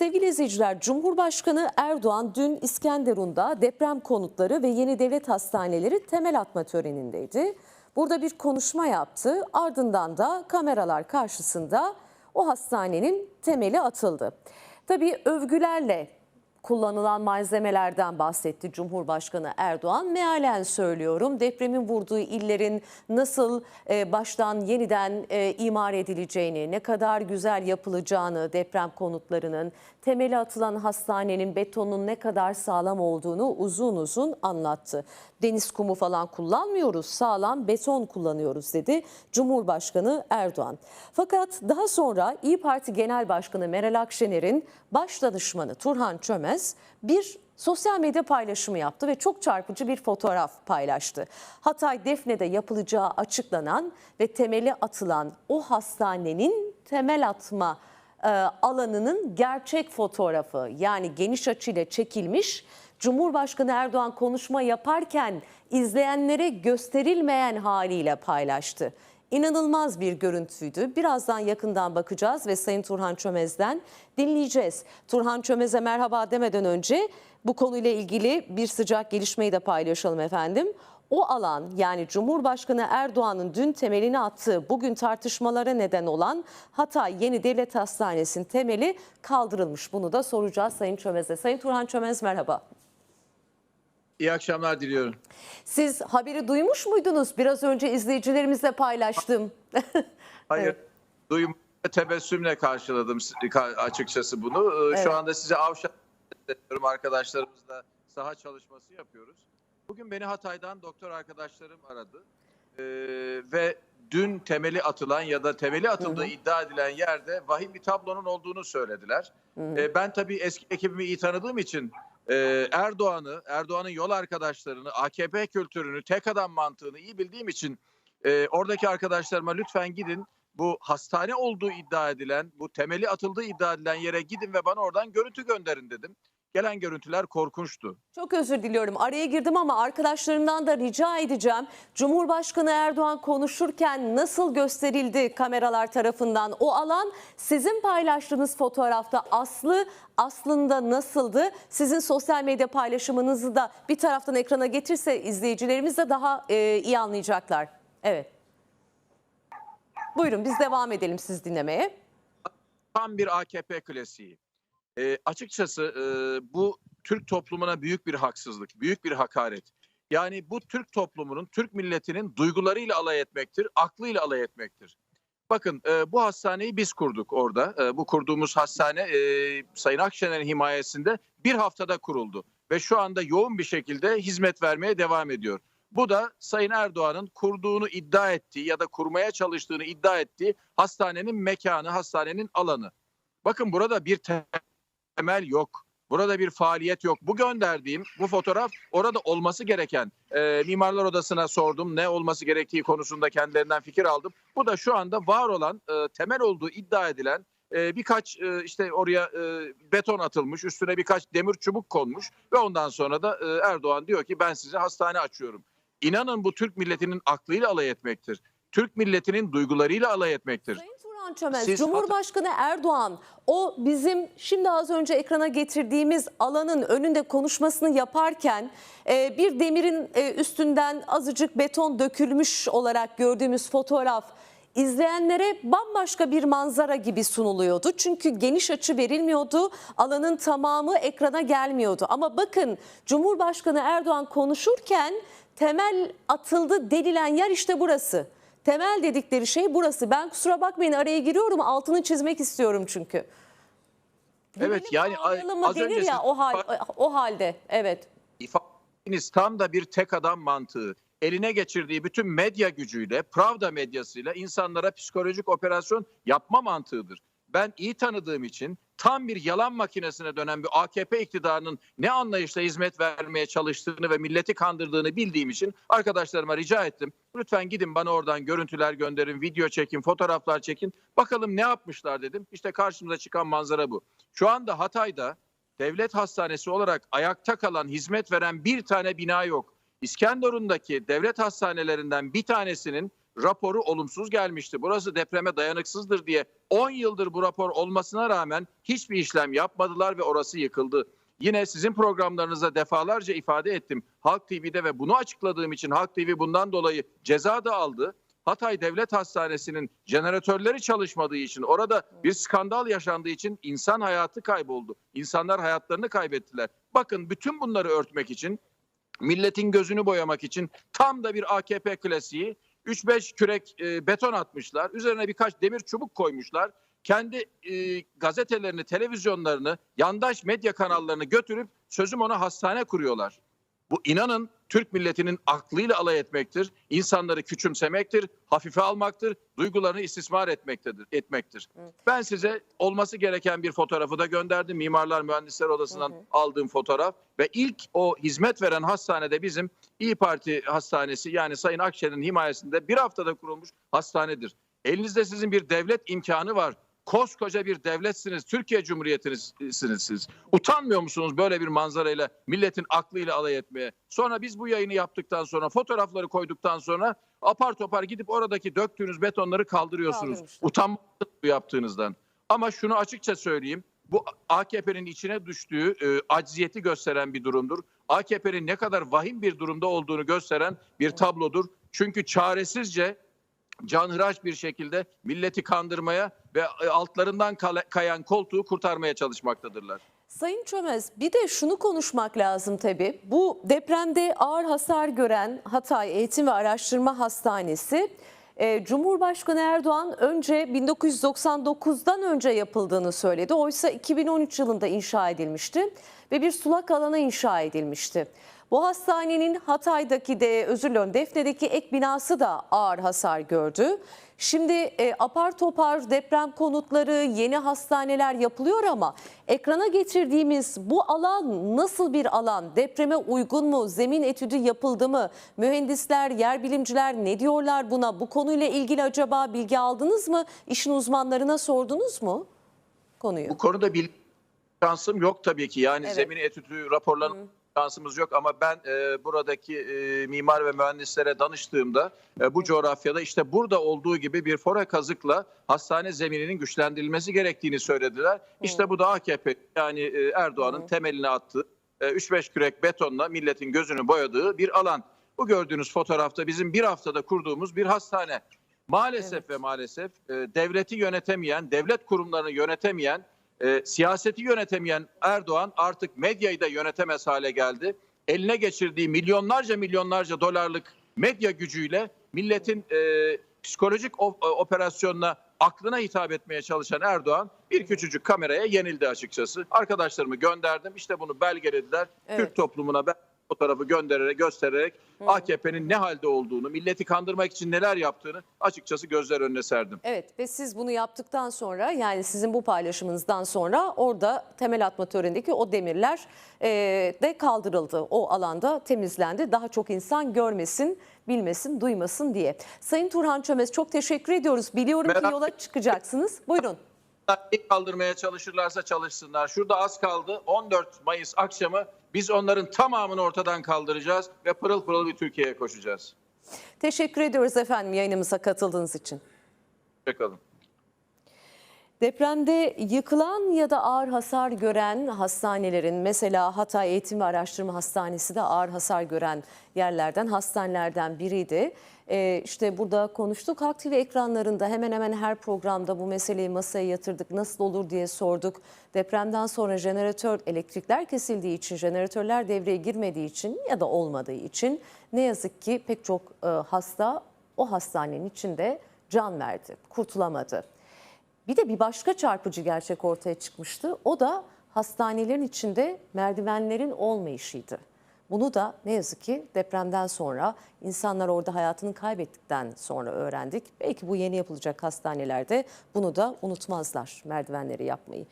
Sevgili izleyiciler, Cumhurbaşkanı Erdoğan dün İskenderun'da deprem konutları ve yeni devlet hastaneleri temel atma törenindeydi. Burada bir konuşma yaptı. Ardından da kameralar karşısında o hastanenin temeli atıldı. Tabii övgülerle kullanılan malzemelerden bahsetti Cumhurbaşkanı Erdoğan. Mealen söylüyorum depremin vurduğu illerin nasıl e, baştan yeniden e, imar edileceğini, ne kadar güzel yapılacağını deprem konutlarının, temeli atılan hastanenin betonun ne kadar sağlam olduğunu uzun uzun anlattı. Deniz kumu falan kullanmıyoruz, sağlam beton kullanıyoruz dedi Cumhurbaşkanı Erdoğan. Fakat daha sonra İyi Parti Genel Başkanı Meral Akşener'in baş danışmanı Turhan Çömez bir sosyal medya paylaşımı yaptı ve çok çarpıcı bir fotoğraf paylaştı. Hatay Defne'de yapılacağı açıklanan ve temeli atılan o hastanenin temel atma e, alanının gerçek fotoğrafı yani geniş açıyla çekilmiş Cumhurbaşkanı Erdoğan konuşma yaparken izleyenlere gösterilmeyen haliyle paylaştı. İnanılmaz bir görüntüydü. Birazdan yakından bakacağız ve Sayın Turhan Çömez'den dinleyeceğiz. Turhan Çömez'e merhaba demeden önce bu konuyla ilgili bir sıcak gelişmeyi de paylaşalım efendim. O alan yani Cumhurbaşkanı Erdoğan'ın dün temelini attığı bugün tartışmalara neden olan Hatay Yeni Devlet Hastanesi'nin temeli kaldırılmış. Bunu da soracağız Sayın Çömez'e. Sayın Turhan Çömez merhaba. İyi akşamlar diliyorum. Siz haberi duymuş muydunuz? Biraz önce izleyicilerimizle paylaştım. Hayır, Evet. duyum tebessümle karşıladım ka- açıkçası bunu. Ee, Evet. Şu anda size avşar ediyorum arkadaşlarımızla saha çalışması yapıyoruz. Bugün beni Hatay'dan doktor arkadaşlarım aradı. Ee, ve dün temeli atılan ya da temeli atıldığı Hı hı. iddia edilen yerde vahim bir tablonun olduğunu söylediler. Hı. Ee, ben tabii eski ekibimi iyi tanıdığım için e, Erdoğan'ı, Erdoğan'ın yol arkadaşlarını, AKP kültürünü, tek adam mantığını iyi bildiğim için e, oradaki arkadaşlarıma lütfen gidin bu hastane olduğu iddia edilen, bu temeli atıldığı iddia edilen yere gidin ve bana oradan görüntü gönderin dedim. Gelen görüntüler korkunçtu. Çok özür diliyorum. Araya girdim ama arkadaşlarımdan da rica edeceğim. Cumhurbaşkanı Erdoğan konuşurken nasıl gösterildi kameralar tarafından? O alan sizin paylaştığınız fotoğrafta aslı aslında nasıldı? Sizin sosyal medya paylaşımınızı da bir taraftan ekrana getirse izleyicilerimiz de daha e, iyi anlayacaklar. Evet. Buyurun biz devam edelim siz dinlemeye. Tam bir AKP klasiği. E, açıkçası e, bu Türk toplumuna büyük bir haksızlık, büyük bir hakaret. Yani bu Türk toplumunun, Türk milletinin duygularıyla alay etmektir, aklıyla alay etmektir. Bakın e, bu hastaneyi biz kurduk orada. E, bu kurduğumuz hastane e, Sayın Akşener'in himayesinde bir haftada kuruldu. Ve şu anda yoğun bir şekilde hizmet vermeye devam ediyor. Bu da Sayın Erdoğan'ın kurduğunu iddia ettiği ya da kurmaya çalıştığını iddia ettiği hastanenin mekanı, hastanenin alanı. Bakın burada bir temel yok. Burada bir faaliyet yok. Bu gönderdiğim bu fotoğraf orada olması gereken e, Mimarlar Odası'na sordum. Ne olması gerektiği konusunda kendilerinden fikir aldım. Bu da şu anda var olan e, temel olduğu iddia edilen e, birkaç e, işte oraya e, beton atılmış, üstüne birkaç demir çubuk konmuş ve ondan sonra da e, Erdoğan diyor ki ben size hastane açıyorum. İnanın bu Türk milletinin aklıyla alay etmektir. Türk milletinin duygularıyla alay etmektir. Turan Çömez, Siz- Cumhurbaşkanı Erdoğan o bizim şimdi az önce ekrana getirdiğimiz alanın önünde konuşmasını yaparken e, bir demirin e, üstünden azıcık beton dökülmüş olarak gördüğümüz fotoğraf izleyenlere bambaşka bir manzara gibi sunuluyordu. Çünkü geniş açı verilmiyordu. Alanın tamamı ekrana gelmiyordu. Ama bakın Cumhurbaşkanı Erdoğan konuşurken temel atıldı denilen yer işte burası. Temel dedikleri şey burası. Ben kusura bakmayın araya giriyorum altını çizmek istiyorum çünkü. Evet, yani az denir önce ya o, hal, o halde evet. ifadeniz tam da bir tek adam mantığı. Eline geçirdiği bütün medya gücüyle, Pravda medyasıyla insanlara psikolojik operasyon yapma mantığıdır. Ben iyi tanıdığım için tam bir yalan makinesine dönen bir AKP iktidarının ne anlayışla hizmet vermeye çalıştığını ve milleti kandırdığını bildiğim için arkadaşlarıma rica ettim. Lütfen gidin bana oradan görüntüler gönderin, video çekin, fotoğraflar çekin. Bakalım ne yapmışlar dedim. İşte karşımıza çıkan manzara bu. Şu anda Hatay'da devlet hastanesi olarak ayakta kalan, hizmet veren bir tane bina yok. İskenderun'daki devlet hastanelerinden bir tanesinin raporu olumsuz gelmişti. Burası depreme dayanıksızdır diye 10 yıldır bu rapor olmasına rağmen hiçbir işlem yapmadılar ve orası yıkıldı. Yine sizin programlarınızda defalarca ifade ettim. Halk TV'de ve bunu açıkladığım için Halk TV bundan dolayı ceza da aldı. Hatay Devlet Hastanesi'nin jeneratörleri çalışmadığı için orada bir skandal yaşandığı için insan hayatı kayboldu. İnsanlar hayatlarını kaybettiler. Bakın bütün bunları örtmek için milletin gözünü boyamak için tam da bir AKP klasiği 3-5 kürek e, beton atmışlar. Üzerine birkaç demir çubuk koymuşlar. Kendi e, gazetelerini, televizyonlarını, yandaş medya kanallarını götürüp sözüm ona hastane kuruyorlar. Bu inanın Türk milletinin aklıyla alay etmektir. insanları küçümsemektir, hafife almaktır, duygularını istismar etmektedir, etmektir. Ben size olması gereken bir fotoğrafı da gönderdim. Mimarlar Mühendisler Odası'ndan aldığım fotoğraf ve ilk o hizmet veren hastanede bizim İyi Parti Hastanesi yani Sayın Akşener'in himayesinde bir haftada kurulmuş hastanedir. Elinizde sizin bir devlet imkanı var. Koskoca bir devletsiniz. Türkiye Cumhuriyeti'nisiniz siz. Utanmıyor musunuz böyle bir manzarayla milletin aklıyla alay etmeye? Sonra biz bu yayını yaptıktan sonra fotoğrafları koyduktan sonra apar topar gidip oradaki döktüğünüz betonları kaldırıyorsunuz. Utanmadınız bu yaptığınızdan. Ama şunu açıkça söyleyeyim. Bu AKP'nin içine düştüğü e, acziyeti gösteren bir durumdur. AKP'nin ne kadar vahim bir durumda olduğunu gösteren bir tablodur. Çünkü çaresizce canhıraş bir şekilde milleti kandırmaya ve e, altlarından kayan koltuğu kurtarmaya çalışmaktadırlar. Sayın Çömez bir de şunu konuşmak lazım tabii. Bu depremde ağır hasar gören Hatay Eğitim ve Araştırma Hastanesi e, Cumhurbaşkanı Erdoğan önce 1999'dan önce yapıldığını söyledi. Oysa 2013 yılında inşa edilmişti ve bir sulak alana inşa edilmişti. Bu hastanenin Hatay'daki de özür diliyorum Defne'deki ek binası da ağır hasar gördü. Şimdi e, apar topar deprem konutları, yeni hastaneler yapılıyor ama ekrana getirdiğimiz bu alan nasıl bir alan? Depreme uygun mu? Zemin etüdü yapıldı mı? Mühendisler, yer bilimciler ne diyorlar buna? Bu konuyla ilgili acaba bilgi aldınız mı? İşin uzmanlarına sordunuz mu konuyu? Bu konuda bir şansım yok tabii ki. Yani Evet. zemin etütü raporlarının şansımız yok ama ben e, buradaki e, mimar ve mühendislere danıştığımda e, bu coğrafyada işte burada olduğu gibi bir fora kazıkla hastane zemininin güçlendirilmesi gerektiğini söylediler. İşte bu da AKP yani e, Erdoğan'ın temelini attığı e, 3-5 kürek betonla milletin gözünü boyadığı bir alan. Bu gördüğünüz fotoğrafta bizim bir haftada kurduğumuz bir hastane. Maalesef ve maalesef e, devleti yönetemeyen, devlet kurumlarını yönetemeyen, e, siyaseti yönetemeyen Erdoğan artık medyayı da yönetemez hale geldi. Eline geçirdiği milyonlarca milyonlarca dolarlık medya gücüyle milletin e, psikolojik e, operasyonuna aklına hitap etmeye çalışan Erdoğan bir küçücük kameraya yenildi açıkçası. Arkadaşlarımı gönderdim. İşte bunu belgelediler. Evet. Türk toplumuna ben fotoğrafı göndererek, göstererek AKP'nin ne halde olduğunu, milleti kandırmak için neler yaptığını açıkçası gözler önüne serdim. Evet ve siz bunu yaptıktan sonra yani sizin bu paylaşımınızdan sonra orada temel atma törenindeki o demirler e, de kaldırıldı. O alanda temizlendi. Daha çok insan görmesin, bilmesin, duymasın diye. Sayın Turhan Çömez çok teşekkür ediyoruz. Biliyorum ki Merak- yola çıkacaksınız. Buyurun. İlk kaldırmaya çalışırlarsa çalışsınlar. Şurada az kaldı. 14 Mayıs akşamı biz onların tamamını ortadan kaldıracağız ve pırıl pırıl bir Türkiye'ye koşacağız. Teşekkür ediyoruz efendim yayınımıza katıldığınız için. Hoşçakalın. Depremde yıkılan ya da ağır hasar gören hastanelerin mesela Hatay Eğitim ve Araştırma Hastanesi de ağır hasar gören yerlerden, hastanelerden biriydi. Ee, işte burada konuştuk. Halk TV ekranlarında hemen hemen her programda bu meseleyi masaya yatırdık. Nasıl olur diye sorduk. Depremden sonra jeneratör elektrikler kesildiği için, jeneratörler devreye girmediği için ya da olmadığı için ne yazık ki pek çok e, hasta o hastanenin içinde can verdi, kurtulamadı. Bir de bir başka çarpıcı gerçek ortaya çıkmıştı. O da hastanelerin içinde merdivenlerin olmayışıydı. Bunu da ne yazık ki depremden sonra insanlar orada hayatını kaybettikten sonra öğrendik. Belki bu yeni yapılacak hastanelerde bunu da unutmazlar merdivenleri yapmayı.